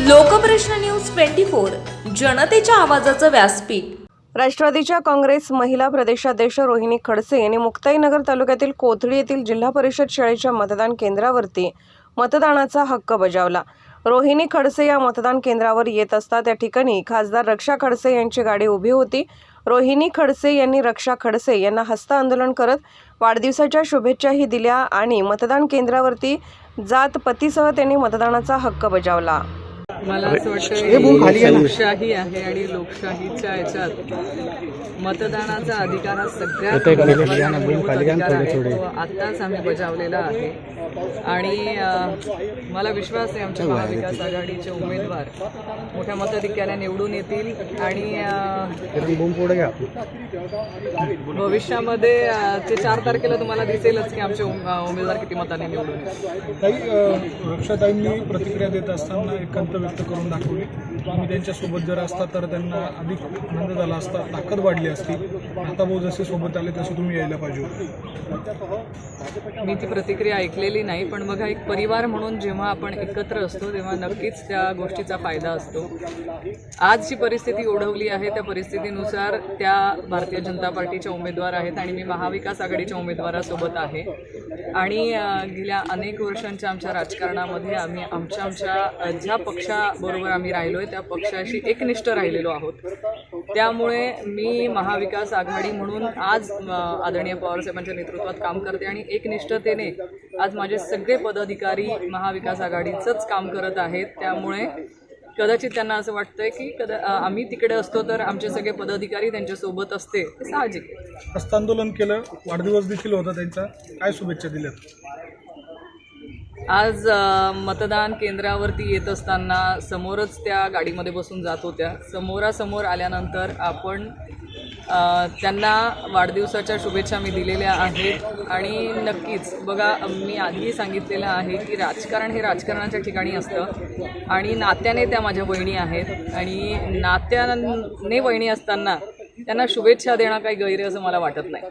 Lokprashna news twenty four जनतेच्या आवाजाचं व्यासपीठ. राष्ट्रवादीच्या काँग्रेस महिला प्रदेशाध्यक्ष रोहिणी खडसे यांनी मुक्ताईनगर तालुक्यातील कोथळी येथील जिल्हा परिषद शाळेच्या मतदान केंद्रावरती मतदानाचा हक्क बजावला. रोहिणी खडसे या मतदान केंद्रावर येत असता त्या ठिकाणी खासदार रक्षा खडसे यांची गाडी उभी होती. रोहिणी खडसे यांनी रक्षा खडसे यांना हस्त आंदोलन करत वाढदिवसाच्या शुभेच्छाही दिल्या आणि मतदान केंद्रावरती जात पतीसह त्यांनी मतदानाचा हक्क बजावला. मला असं वाटतं ही लोकशाही आहे आणि लोकशाहीच्या याच्यात मतदानाचा अधिकार हा सगळ्यात अधिकार आहे तो आत्ताच आम्ही बजावलेला आहे. आणि मला विश्वास आहे आमच्या महाविकास आघाडीचे उमेदवार मोठ्या मताधिक्याने निवडून येतील आणि भविष्यामध्ये ते चार तारखेला तुम्हाला दिसेलच की आमचे उमेदवार किती मताने निवडून येतील. काही अ, रक्षाताईंनी प्रतिक्रिया देत असताना एकांत व्यक्त करून दाखवली तुम्ही त्यांच्यासोबत जर असता तर त्यांना अधिक आनंद झाला असता ताकद वाढली असती. आता भाऊ जसे सोबत आले तसे तुम्ही यायला पाहिजे होते. मी ती प्रतिक्रिया ऐकलेली नाही पण बघा एक परिवार म्हणून जेव्हा आपण एकत्र असतो तेव्हा नक्कीच त्या गोष्टीचा फायदा असतो. आज जी परिस्थिती ओढवली आहे त्या परिस्थितीनुसार त्या भारतीय जनता पार्टीच्या उमेदवार आहेत आणि मी महाविकास आघाडीच्या उमेदवारासोबत आहे. आणि गेल्या अनेक वर्षांच्या आमच्या राजकारणामध्ये आम्ही आमच्या आमच्या ज्या पक्षाबरोबर आम्ही राहिलो त्या पक्षाशी एकनिष्ठ राहिलेलो आहोत. त्यामुळे मी महाविकास आघाडी म्हणून आज अं, आदरणीय पवारसाहेबांच्या नेतृत्वात काम करते आणि एकनिष्ठतेने आज माझे सगळे पदाधिकारी महाविकास आघाडीचंच काम करत आहेत. त्यामुळे कदाचित त्यांना असं वाटतंय की कदा आम्ही तिकडे असतो तर आमचे सगळे पदाधिकारी त्यांच्यासोबत असते. साहजिक हस्तांदोलन केलं वाढदिवस देखील होता त्यांचा. काय शुभेच्छा दिल्या आज मतदान केंद्रावरती येत असताना समोरच त्या गाडीमध्ये बसून जात होत्या. समोरासमोर आल्यानंतर आपण त्यांना वाढदिवसाच्या शुभेच्छा मी दिलेल्या आहेत. आणि नक्कीच बघा मी आधीही सांगितलेलं आहे की राजकारण हे राजकारणाच्या ठिकाणी असतं. आणि नात्याने त्या माझ्या बहिणी आहेत. आणि नात्याने बहिणी असताना त्यांना शुभेच्छा देणं काही गैर असं मला वाटत नाही.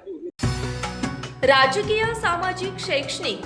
राजकीय सामाजिक शैक्षणिक